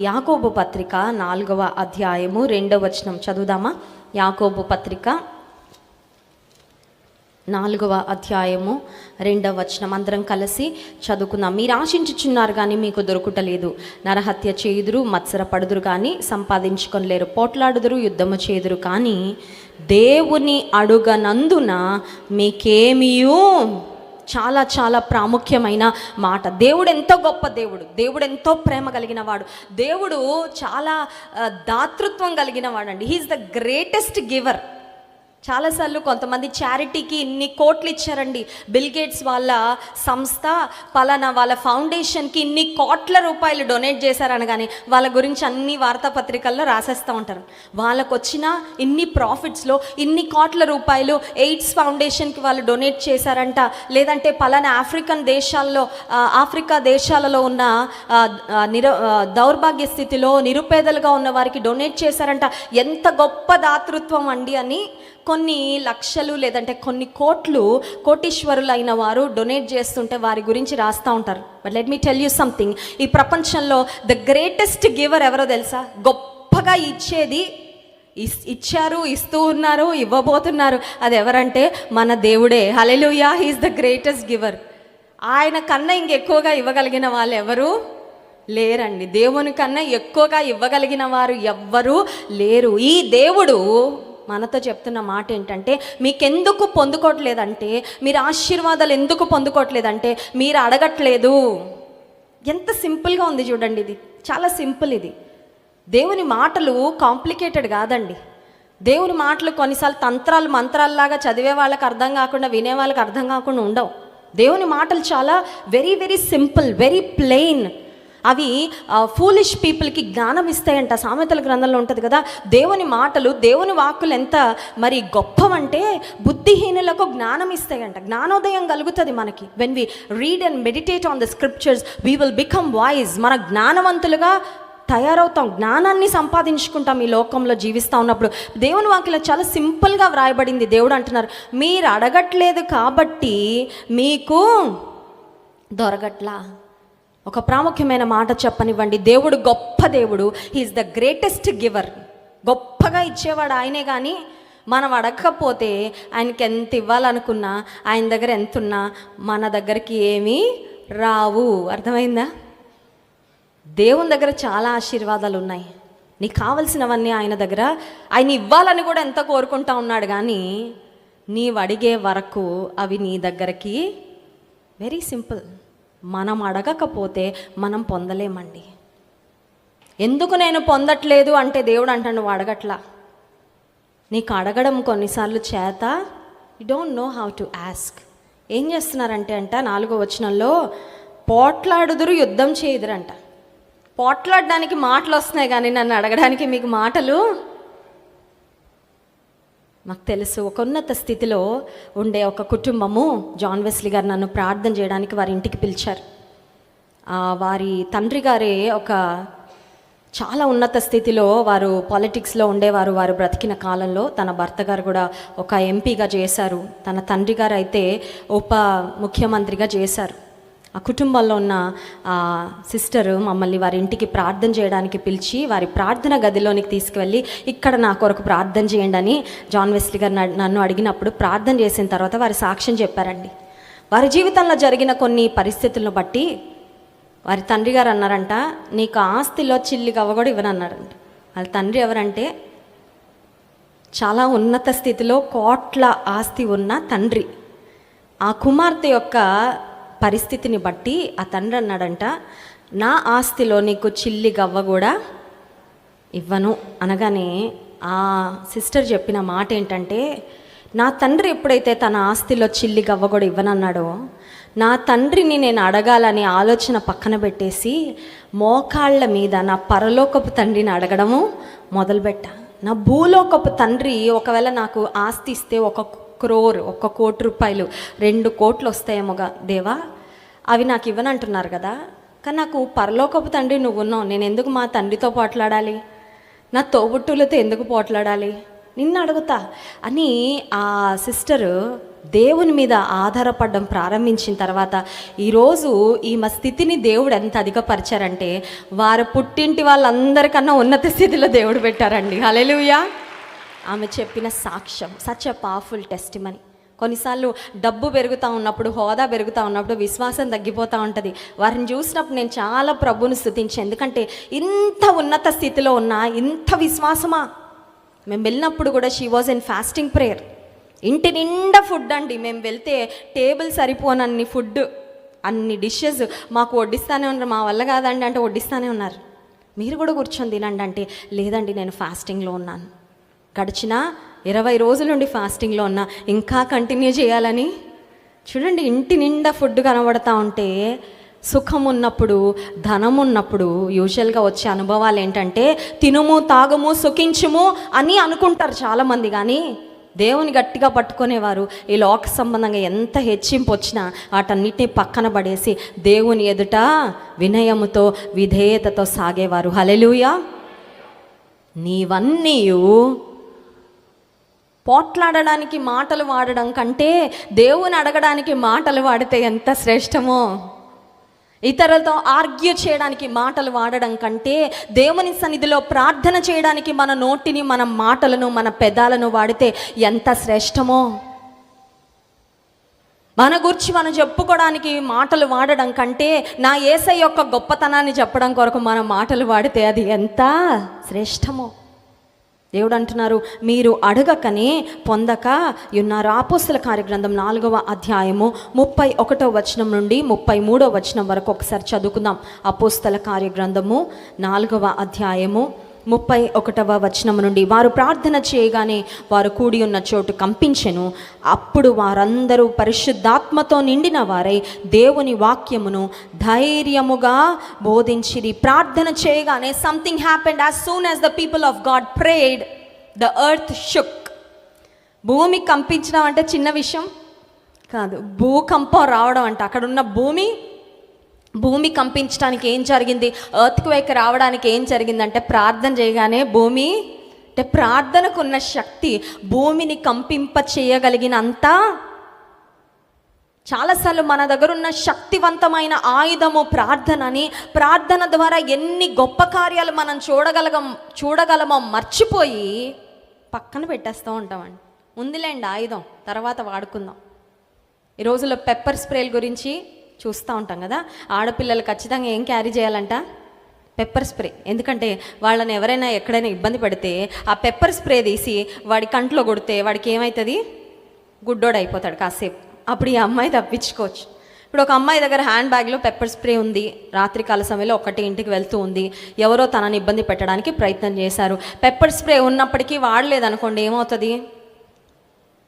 యాకోబు పత్రిక నాలుగవ అధ్యాయము రెండవ వచనం చదువుదామా? యాకోబు పత్రిక నాలుగవ అధ్యాయము రెండవ వచనం. అందరం కలిసి చదువుకుందాం. మీరు ఆశించుచున్నారు కానీ మీకు దొరుకుటలేదు. నరహత్య చేయుదురు మత్సర పడుదురు కానీ సంపాదించుకొనలేరు. పోట్లాడుదురు యుద్ధము చేదురు కానీ దేవుని అడుగనందున మీకేమియూ చాలా చాలా ప్రాముఖ్యమైన మాట. దేవుడు ఎంతో గొప్ప దేవుడు? దేవుడు ఎంతో ప్రేమ కలిగిన వాడు దేవుడు చాలా దాతృత్వం కలిగిన వాడండి హీఈస్ ద గ్రేటెస్ట్ గివర్ చాలాసార్లు కొంతమంది చారిటీకి ఇన్ని కోట్లు ఇచ్చారండి. బిల్ గేట్స్ వాళ్ళ సంస్థ పలానా వాళ్ళ ఫౌండేషన్కి ఇన్ని కోట్ల రూపాయలు డొనేట్ చేశారనగానే వాళ్ళ గురించి అన్ని వార్తాపత్రికల్లో రాసేస్తూ ఉంటారు. వాళ్ళకు వచ్చిన ఇన్ని ప్రాఫిట్స్లో ఇన్ని కోట్ల రూపాయలు ఎయిడ్స్ ఫౌండేషన్కి వాళ్ళు డొనేట్ చేశారంట. లేదంటే పలానా ఆఫ్రికన్ దేశాల్లో ఆఫ్రికా దేశాలలో ఉన్న నిర దౌర్భాగ్య స్థితిలో నిరుపేదలుగా ఉన్న వారికి డొనేట్ చేశారంట. ఎంత గొప్ప దాతృత్వం అండి అని కొన్ని లక్షలు లేదంటే కొన్ని కోట్లు కోటీశ్వరులైన వారు డొనేట్ చేస్తుంటే వారి గురించి రాస్తూ ఉంటారు. But let me tell you something ఈ ప్రపంచంలో ద గ్రేటెస్ట్ గివర్ ఎవరో తెలుసా? గొప్పగా ఇచ్చేది ఇస్ ఇచ్చారు ఇస్తూ ఉన్నారు ఇవ్వబోతున్నారు. అది ఎవరంటే మన దేవుడే. Hallelujah he's the greatest giver ఆయన కన్నా ఇంకెక్కువగా ఇవ్వగలిగిన వాళ్ళు ఎవరు? లేరండి. దేవుని కన్నా ఎక్కువగా ఇవ్వగలిగిన వారు ఎవ్వరూ లేరు. ఈ దేవుడు మనతో చెప్తున్న మాట ఏంటంటే మీకెందుకు పొందుకోవట్లేదంటే మీరు ఆశీర్వాదాలు ఎందుకు పొందుకోవట్లేదంటే మీరు అడగట్లేదు. ఎంత సింపుల్గా ఉంది చూడండి ఇది. చాలా సింపుల్ ఇది. దేవుని మాటలు కాంప్లికేటెడ్ కాదండి. దేవుని మాటలు కొన్నిసార్లు తంత్రాలు మంత్రాల్లాగా చదివే వాళ్ళకి అర్థం కాకుండా వినే వాళ్ళకి అర్థం కాకుండా ఉండవు. దేవుని మాటలు చాలా very very simple very plain అవి ఫూలిష్ పీపుల్కి జ్ఞానం ఇస్తాయంట. సామెతల గ్రంథంలో ఉంటుంది కదా దేవుని మాటలు దేవుని వాక్కులు ఎంత మరి గొప్పవంటే బుద్ధిహీనులకు జ్ఞానం ఇస్తాయంట. జ్ఞానోదయం కలుగుతుంది మనకి. When we read and meditate on the scriptures we will become wise మన జ్ఞానవంతులుగా తయారవుతాం. జ్ఞానాన్ని సంపాదించుకుంటాం ఈ లోకంలో జీవిస్తూ ఉన్నప్పుడు. దేవుని వాక్యలో చాలా సింపుల్గా వ్రాయబడింది. దేవుడు అంటున్నారు మీరు అడగట్లేదు కాబట్టి మీకు దొరకట్లా. ఒక ప్రాముఖ్యమైన మాట చెప్పనివ్వండి. దేవుడు గొప్ప దేవుడు. హీఈస్ ద గ్రేటెస్ట్ గివర్ గొప్పగా ఇచ్చేవాడు ఆయనే కానీ మనం అడగకపోతే ఆయనకి ఎంత ఇవ్వాలనుకున్నా ఆయన దగ్గర ఎంత ఉన్నా మన దగ్గరికి ఏమీ రావు. అర్థమైందా? దేవుని దగ్గర చాలా ఆశీర్వాదాలు ఉన్నాయి. నీకు కావలసినవన్నీ ఆయన దగ్గర. ఆయన ఇవ్వాలని కూడా ఎంత కోరుకుంటా ఉన్నాడు కానీ నీవు అడిగే వరకు అవి నీ దగ్గరికి వెరీ సింపుల్ మనం అడగకపోతే మనం పొందలేమండి. ఎందుకు నేను పొందట్లేదు అంటే దేవుడు అంటాడు నువ్వు అడగట్లా. నీకు అడగడం కొన్నిసార్లు చేత. You don't know how to ask ఏం చేస్తున్నారంటే అంట నాలుగో వచనంలో పోట్లాడుదురు యుద్ధం చేయుదురంట. పోట్లాడడానికి మాటలు వస్తున్నాయి కానీ నన్ను అడగడానికి మీకు మాటలు మాకు తెలుసు ఒక ఉన్నత స్థితిలో ఉండే ఒక కుటుంబము జాన్ వెస్లీ గారు నన్ను ప్రార్థన చేయడానికి వారి ఇంటికి పిలిచారు. వారి తండ్రి గారే ఒక చాలా ఉన్నత స్థితిలో వారు పాలిటిక్స్లో ఉండేవారు వారు బ్రతికిన కాలంలో. తన భర్త గారు కూడా ఒక ఎంపీగా చేశారు. తన తండ్రి గారు అయితే ఉప ముఖ్యమంత్రిగా చేశారు. ఆ కుటుంబంలో ఉన్న ఆ సిస్టర్ మమ్మల్ని వారి ఇంటికి ప్రార్థన చేయడానికి పిలిచి వారి ప్రార్థన గదిలోనికి తీసుకువెళ్ళి ఇక్కడ నా కొరకు ప్రార్థన చేయండి అని జాన్ వెస్లీ గారు నన్ను- అడిగినప్పుడు ప్రార్థన చేసిన తర్వాత వారి సాక్ష్యం చెప్పారండి. వారి జీవితంలో జరిగిన కొన్ని పరిస్థితులను బట్టి వారి తండ్రి గారు అన్నారంట నీకు ఆస్తిలో చిల్లి కవ్వ కూడా ఇవ్వనన్నారండి వాళ్ళ తండ్రి ఎవరంటే చాలా ఉన్నత స్థితిలో కోట్ల ఆస్తి ఉన్న తండ్రి. ఆ కుమార్తె యొక్క పరిస్థితిని బట్టి ఆ తండ్రి అన్నాడంట నా ఆస్తిలో నీకు చిల్లి గవ్వ కూడా ఇవ్వను. అనగానే ఆ సిస్టర్ చెప్పిన మాట ఏంటంటే నా తండ్రి ఎప్పుడైతే తన ఆస్తిలో చిల్లి గవ్వ కూడా ఇవ్వనన్నాడో నా తండ్రిని నేను అడగాలనే ఆలోచన పక్కన పెట్టేసి మోకాళ్ళ మీద నా పరలోకపు తండ్రిని అడగడము మొదలుపెట్టా. నా భూలోకపు తండ్రి ఒకవేళ నాకు ఆస్తి ఇస్తే ఒక క్రోర్ ఒక్క కోటి రూపాయలు రెండు కోట్లు వస్తాయేమోగా దేవా అవి నాకు ఇవ్వనంటున్నారు కదా. కానీ నాకు పరలోకపు తండ్రి నువ్వు ఉన్నావు నేను ఎందుకు మా తండ్రితో పోట్లాడాలి? నా తోబుట్టులతో ఎందుకు పోట్లాడాలి? నిన్ను అడుగుతా. అని ఆ సిస్టరు దేవుని మీద ఆధారపడడం ప్రారంభించిన తర్వాత ఈరోజు ఈమె స్థితిని దేవుడు ఎంత అధికపరిచారంటే వారు పుట్టింటి వాళ్ళందరికన్నా ఉన్నత స్థితిలో దేవుడు పెట్టారండి. హల్లెలూయా. ఆమె చెప్పిన సాక్ష్యం such a powerful testimony కొన్నిసార్లు డబ్బు పెరుగుతూ ఉన్నప్పుడు హోదా పెరుగుతూ ఉన్నప్పుడు విశ్వాసం తగ్గిపోతూ ఉంటుంది. వారిని చూసినప్పుడు నేను చాలా ప్రభుని స్థుతించాను ఎందుకంటే ఇంత ఉన్నత స్థితిలో ఉన్నా ఇంత విశ్వాసమా? మేము వెళ్ళినప్పుడు కూడా she was in fasting prayer ఇంటి నిండా ఫుడ్ అండి. మేము వెళ్తే టేబుల్ సరిపోనన్ని ఫుడ్ అన్ని డిషెస్ మాకు వడ్డిస్తానే ఉన్నారు. మా వల్ల కాదండి అంటే వడ్డిస్తానే ఉన్నారు. మీరు కూడా కూర్చొని తినండి అంటే లేదండి నేను ఫాస్టింగ్లో ఉన్నాను. గడిచిన ఇరవై రోజుల నుండి ఫాస్టింగ్లో ఉన్నా ఇంకా కంటిన్యూ చేయాలని? చూడండి ఇంటి నిండా ఫుడ్ కనబడతా ఉంటే సుఖం ఉన్నప్పుడు ధనం ఉన్నప్పుడు యూజువల్గా వచ్చే అనుభవాలు ఏంటంటే తినుము తాగము సుఖించుము అని అనుకుంటారు చాలామంది కానీ దేవుని గట్టిగా పట్టుకునేవారు ఈ లోక సంబంధంగా ఎంత హెచ్చింపు వచ్చినా వాటన్నిటిని పక్కన పడేసి దేవుని ఎదుట వినయముతో విధేయతతో సాగేవారు. హలెలుయా నీవన్నీయు పోట్లాడడానికి మాటలు వాడడం కంటే దేవుని అడగడానికి మాటలు వాడితే ఎంత శ్రేష్టమో. ఇతరులతో ఆర్గ్యూ చేయడానికి మాటలు వాడడం కంటే దేవుని సన్నిధిలో ప్రార్థన చేయడానికి మన నోటిని మన మాటలను మన పెదాలను వాడితే ఎంత శ్రేష్టమో. మన గురించి మనం చెప్పుకోవడానికి మాటలు వాడడం కంటే నా ఏసై యొక్క గొప్పతనాన్ని చెప్పడం కొరకు మనం మాటలు వాడితే అది ఎంత శ్రేష్టమో. దేవుడు అంటున్నారు మీరు అడగకనే పొందక ఉన్నారు ఆపోస్తుల కార్యగ్రంథం నాలుగవ అధ్యాయము ముప్పై ఒకటో వచనం నుండి ముప్పై మూడో వచనం వరకు ఒకసారి చదువుకుందాం. అపోస్తల కార్యగ్రంథము నాలుగవ అధ్యాయము ముప్పై ఒకటవ వచనం నుండి వారు ప్రార్థన చేయగానే వారు కూడి ఉన్న చోటు కంపించెను. అప్పుడు వారందరూ పరిశుద్ధాత్మతో నిండిన వారై దేవుని వాక్యమును ధైర్యముగా బోధించిరి. ప్రార్థన చేయగానే something happened as soon as the people of God prayed the earth shook భూమి కంపించడం అంటే చిన్న విషయం కాదు భూకంపం రావడం అంటే అక్కడ ఉన్న భూమి భూమి కంపించడానికి ఏం జరిగింది? ఎర్త్ రావడానికి ఏం జరిగిందంటే ప్రార్థన చేయగానే భూమి అంటే ప్రార్థనకు ఉన్న శక్తి భూమిని కంపింప చేయగలిగినంత చాలాసార్లు మన దగ్గర ఉన్న శక్తివంతమైన ఆయుధము ప్రార్థనని ప్రార్థన ద్వారా ఎన్ని గొప్ప కార్యాలు మనం చూడగలగం చూడగలమో మర్చిపోయి పక్కన పెట్టేస్తూ ఉంటామండి. ఉందిలేండి ఆయుధం తర్వాత వాడుకుందాం. ఈ రోజుల్లో పెప్పర్ స్ప్రేల గురించి చూస్తూ ఉంటాం కదా. ఆడపిల్లలు ఖచ్చితంగా ఏం క్యారీ చేయాలంట? Pepper spray. ఎందుకంటే వాళ్ళని ఎవరైనా ఎక్కడైనా ఇబ్బంది పెడితే ఆ పెప్పర్ స్ప్రే తీసి వాడి కంట్లో కొడితే వాడికి ఏమవుతుంది గుడ్డోడు అయిపోతాడు కాసేపు. అప్పుడు ఈ అమ్మాయి తప్పించుకోవచ్చు. ఇప్పుడు ఒక అమ్మాయి దగ్గర హ్యాండ్ బ్యాగ్లో పెప్పర్ స్ప్రే ఉంది. రాత్రికాల సమయంలో ఒకటి ఇంటికి వెళ్తూ ఉంది. ఎవరో తనని ఇబ్బంది పెట్టడానికి ప్రయత్నం చేశారు. పెప్పర్ స్ప్రే ఉన్నప్పటికీ వాడలేదనుకోండి ఏమవుతుంది?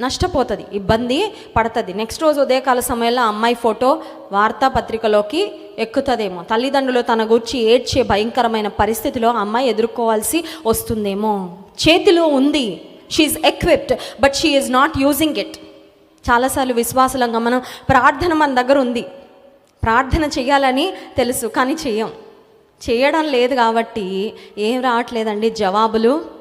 నష్టపోతుంది ఇబ్బంది పడుతుంది. నెక్స్ట్ రోజు ఉదయకాల సమయంలో అమ్మాయి ఫోటో వార్తాపత్రికలోకి ఎక్కుతుందేమో. తల్లిదండ్రులు తన గురించి ఏడ్చే భయంకరమైన పరిస్థితిలో ఆ అమ్మాయి ఎదుర్కోవాల్సి వస్తుందేమో. చేతిలో ఉంది. She's equipped but she is not using it చాలాసార్లు విశ్వాసలంగా మనం ప్రార్థన మన దగ్గర ఉంది. ప్రార్థన చేయాలని తెలుసు కానీ చెయ్యం. చేయడం లేదు కాబట్టి ఏం రావట్లేదండి జవాబులు.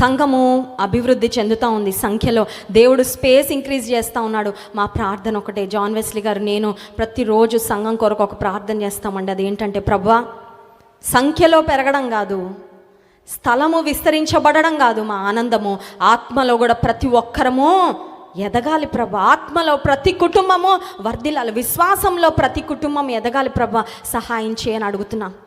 సంఘము అభివృద్ధి చెందుతూ ఉంది సంఖ్యలో. దేవుడు స్పేస్ ఇంక్రీజ్ చేస్తూ ఉన్నాడు. మా ప్రార్థన ఒకటే. జాన్ వెస్లీ గారు నేను ప్రతిరోజు సంఘం కొరకు ఒక ప్రార్థన చేస్తామండి. అది ఏంటంటే ప్రభా సంఖ్యలో పెరగడం కాదు స్థలము విస్తరించబడడం కాదు మా ఆనందము. ఆత్మలో కూడా ప్రతి ఒక్కరము ఎదగాలి ప్రభ. ఆత్మలో ప్రతి కుటుంబము వర్ధిల్లాలి. విశ్వాసంలో ప్రతి కుటుంబం ఎదగాలి ప్రభ. సహాయం చేయని అడుగుతున్నాను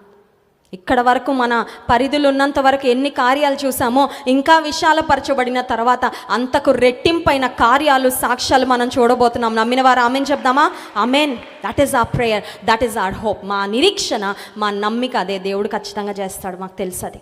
ఇక్కడ వరకు మన పరిధులు ఉన్నంత వరకు ఎన్ని కార్యాలు చూసామో ఇంకా విశాలపరచబడిన తర్వాత అంతకు రెట్టింపైన కార్యాలు సాక్ష్యాలు మనం చూడబోతున్నాం. నమ్మిన వారు amen చెప్దామా? Amen that is a prayer that is our hope మా నిరీక్షణ మా నమ్మిక అదే దేవుడు ఖచ్చితంగా చేస్తాడు మాకు తెలుసు అది.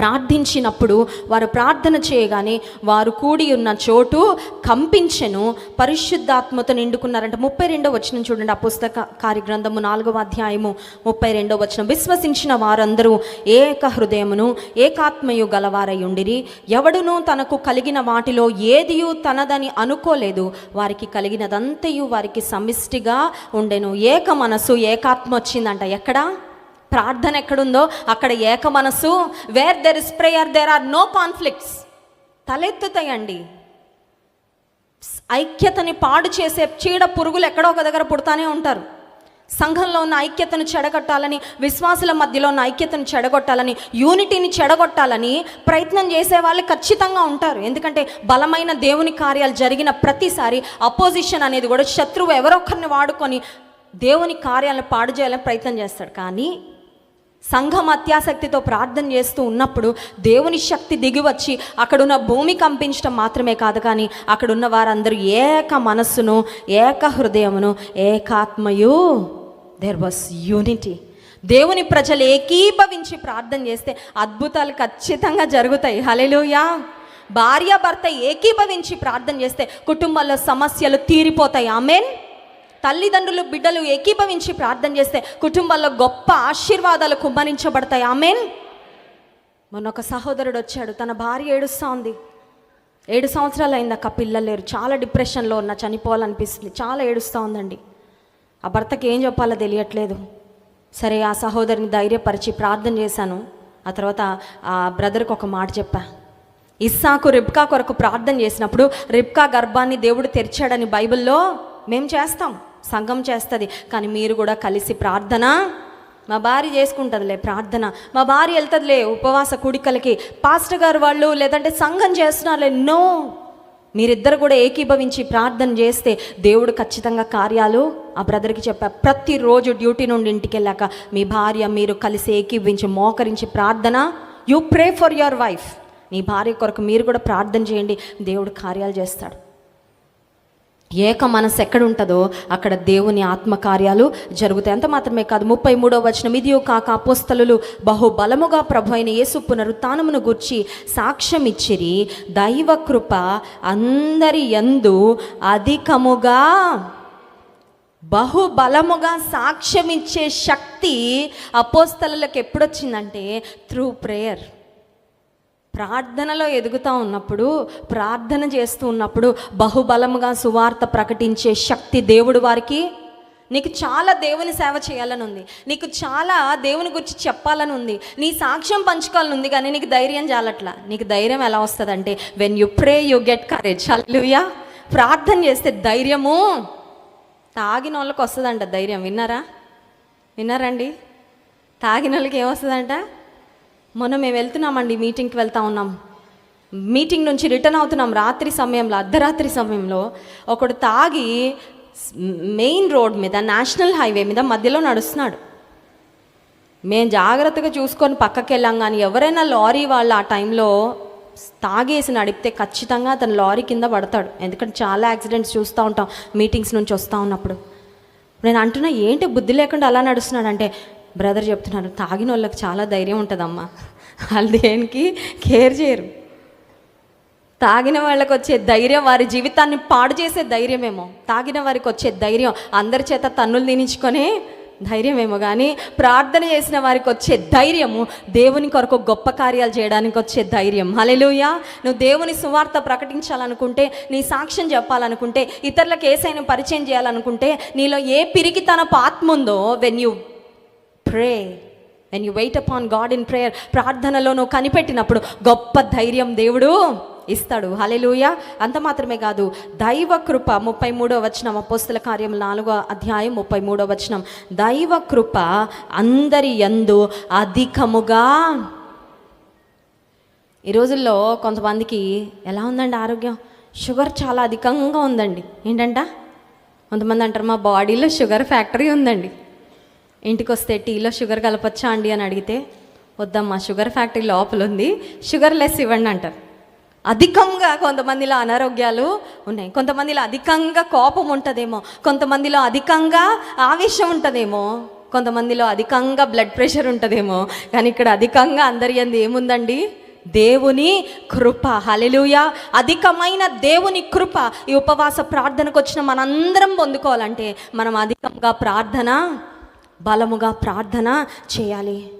ప్రార్థించినప్పుడు వారు ప్రార్థన చేయగానే వారు కూడి ఉన్న చోటు కంపించెను. పరిశుద్ధాత్మతో నిండుకున్నారంట. ముప్పై రెండో వచనం చూడండి ఆ పుస్తక కార్యగ్రంథము నాలుగవ అధ్యాయము ముప్పై రెండో వచనం. విశ్వసించిన వారందరూ ఏక హృదయమును ఏకాత్మయు గలవారై ఉండిరి. ఎవడునూ తనకు కలిగిన వాటిలో ఏదియు తనదని అనుకోలేదు. వారికి కలిగినదంతయు వారికి సమిష్టిగా ఉండెను. ఏక మనసు ఏకాత్మ వచ్చిందంట. ఎక్కడా? ప్రార్థన ఎక్కడుందో అక్కడ ఏక మనసు where there is prayer there are no conflicts తలెత్తుతాయండి. ఐక్యతని పాడు చేసే చీడ పురుగులు ఎక్కడో ఒక దగ్గర పుడతానే ఉంటారు. సంఘంలో ఉన్న ఐక్యతను చెడగొట్టాలని విశ్వాసుల మధ్యలో ఉన్న ఐక్యతను చెడగొట్టాలని యూనిటీని చెడగొట్టాలని ప్రయత్నం చేసే వాళ్ళు ఖచ్చితంగా ఉంటారు. ఎందుకంటే బలమైన దేవుని కార్యాలు జరిగిన ప్రతిసారి అపోజిషన్ అనేది కూడా శత్రువు ఎవరొక్కరిని వాడుకొని దేవుని కార్యాలను పాడు చేయాలని ప్రయత్నం చేస్తాడు. కానీ సంఘం అత్యాసక్తితో ప్రార్థన చేస్తూ ఉన్నప్పుడు దేవుని శక్తి దిగి వచ్చి అక్కడున్న భూమి కంపించడం మాత్రమే కాదు కానీ అక్కడున్న వారందరూ ఏక మనస్సును ఏక హృదయమును ఏకాత్మయు దేర్ వాస్ యూనిటీ దేవుని ప్రజలు ఏకీభవించి ప్రార్థన చేస్తే అద్భుతాలు ఖచ్చితంగా జరుగుతాయి. హలెలుయా భార్య భర్త ఏకీభవించి ప్రార్థన చేస్తే కుటుంబాల్లో సమస్యలు తీరిపోతాయి. ఆమెన్ తల్లిదండ్రులు బిడ్డలు ఏకీభవించి ప్రార్థన చేస్తే కుటుంబాల్లో గొప్ప ఆశీర్వాదాలు కుమ్మరించబడతాయి. ఆమెన్. మొన్న ఒక సహోదరుడు వచ్చాడు. తన భార్య ఏడుస్తూ ఉంది. ఏడు సంవత్సరాలు అయింది పిల్లలు లేరు. చాలా డిప్రెషన్లో ఉన్న చనిపోవాలనిపిస్తుంది. చాలా ఏడుస్తూ ఉందండి. ఆ భర్తకి ఏం చెప్పాలో తెలియట్లేదు. సరే ఆ సహోదరిని ధైర్యపరిచి ప్రార్థన చేశాను. ఆ తర్వాత ఆ బ్రదర్కి ఒక మాట చెప్పా. ఇస్సాకు రిబ్కా కొరకు ప్రార్థన చేసినప్పుడు రిబ్కా గర్భాన్ని దేవుడు తెరిచాడని బైబిల్లో మేము చేస్తాం. సంఘం చేస్తుంది. కానీ మీరు కూడా కలిసి ప్రార్థన? మా భార్య చేసుకుంటుందిలే ప్రార్థన. మా భార్య వెళ్తుందిలే ఉపవాస కుడికలకి. పాస్టర్ గారు వాళ్ళు లేదంటే సంఘం చేస్తున్నారులే. నో! మీరిద్దరు కూడా ఏకీభవించి ప్రార్థన చేస్తే దేవుడు ఖచ్చితంగా కార్యాలు ఆ బ్రదర్కి చెప్పా ప్రతిరోజు డ్యూటీ నుండి ఇంటికి వెళ్ళాక మీ భార్య మీరు కలిసి ఏకీభవించి మోకరించి ప్రార్థన? You pray for your wife. నీ భార్య కొరకు మీరు కూడా ప్రార్థన చేయండి. దేవుడు కార్యాలు చేస్తాడు. ఏక మనసు ఎక్కడ ఉంటుందో అక్కడ దేవుని ఆత్మకార్యాలు జరుగుతాయి. అంత మాత్రమే కాదు ముప్పై మూడో వచనం ఇదియో కాక అపోస్తలు బహుబలముగా ప్రభు అయిన యేసు పునరుత్నమును గూర్చి సాక్ష్యం ఇచ్చిరి దైవ కృప అందరి యందు అధికముగా బహుబలముగా సాక్ష్యం ఇచ్చే శక్తి అపోస్తలకు ఎప్పుడొచ్చిందంటే త్రూ ప్రేయర్ ప్రార్థనలో ఎదుగుతూ ఉన్నప్పుడు ప్రార్థన చేస్తూ ఉన్నప్పుడు బహుబలముగా సువార్త ప్రకటించే శక్తి దేవుడు వారికి. నీకు చాలా దేవుని సేవ చేయాలని ఉంది నీకు చాలా దేవుని గురించి చెప్పాలని ఉంది నీ సాక్ష్యం పంచుకోవాలని ఉంది కానీ నీకు ధైర్యం చాలట్లా. నీకు ధైర్యం ఎలా వస్తుందంటే when you pray you get courage hallelujah ప్రార్థన చేస్తే ధైర్యము. తాగిన వాళ్ళకి వస్తుందంట ధైర్యం. విన్నారా? విన్నారండి? తాగిన వాళ్ళకి ఏమొస్తుందంట మొన్న మేము వెళ్తున్నామండి మీటింగ్కి వెళ్తా ఉన్నాం. మీటింగ్ నుంచి రిటర్న్ అవుతున్నాం రాత్రి సమయంలో అర్ధరాత్రి సమయంలో. ఒకడు తాగి మెయిన్ రోడ్ మీద నేషనల్ హైవే మీద మధ్యలో నడుస్తున్నాడు. మేము జాగ్రత్తగా చూసుకొని పక్కకి వెళ్ళాం కానీ ఎవరైనా లారీ వాళ్ళు ఆ టైంలో తాగేసి నడిపితే ఖచ్చితంగా అతను లారీ కింద పడతాడు. ఎందుకంటే చాలా యాక్సిడెంట్స్ చూస్తూ ఉంటాం మీటింగ్స్ నుంచి వస్తూ ఉన్నప్పుడు. నేను అంటున్నా ఏంటి బుద్ధి లేకుండా అలా నడుస్తున్నాడు అంటే బ్రదర్ చెప్తున్నారు తాగిన వాళ్ళకి చాలా ధైర్యం ఉంటుందమ్మా. వాళ్ళు దేనికి కేర్ చేయరు. తాగిన వాళ్ళకి వచ్చే ధైర్యం వారి జీవితాన్ని పాడు చేసే ధైర్యమేమో. తాగిన వారికి వచ్చే ధైర్యం అందరి చేత తన్నులు తినించుకొని ధైర్యమేమో. కానీ ప్రార్థన చేసిన వారికి వచ్చే ధైర్యము దేవుని కొరకు గొప్ప కార్యాలు చేయడానికి వచ్చే ధైర్యం. హలెలుయా నువ్వు దేవుని సువార్త ప్రకటించాలనుకుంటే నీ సాక్ష్యం చెప్పాలనుకుంటే ఇతరులకు ఏసైనా పరిచయం చేయాలనుకుంటే నీలో ఏ పిరికితనపు ఆత్మ ఉందో when you pray and you wait upon God in prayer ప్రార్థనలో నువ్వు కనిపెట్టినప్పుడు గొప్ప ధైర్యం దేవుడు ఇస్తాడు. హలెలుయ అంత మాత్రమే కాదు దైవ కృప. ముప్పై మూడో వచనం అపోస్తుల కార్యం నాలుగో అధ్యాయం ముప్పై మూడో వచనం. దైవ కృప అందరి యందు అధికముగా. ఈ రోజుల్లో కొంతమందికి ఎలా ఉందండి ఆరోగ్యం? షుగర్ చాలా అధికంగా ఉందండి. ఏంటంట? కొంతమంది అంటారు మా బాడీలో షుగర్ ఫ్యాక్టరీ ఉందండి. ఇంటికి వస్తే టీలో షుగర్ కలపచ్చా అండి అని అడిగితే వద్దమ్మా షుగర్ ఫ్యాక్టరీ లోపల ఉంది షుగర్ లెస్ ఇవ్వండి అంటారు. అధికంగా కొంతమందిలో అనారోగ్యాలు ఉన్నాయి. కొంతమందిలో అధికంగా కోపం ఉంటుందేమో కొంతమందిలో అధికంగా ఆవేశం ఉంటుందేమో కొంతమందిలో అధికంగా బ్లడ్ ప్రెషర్ ఉంటుందేమో కానీ ఇక్కడ అధికంగా అందరి అంది ఏముందండి? దేవుని కృప. హలెలుయ అధికమైన దేవుని కృప. ఈ ఉపవాస ప్రార్థనకు వచ్చిన మనందరం పొందుకోవాలంటే మనం అధికంగా ప్రార్థన బలముగా ప్రార్థన చేయాలి.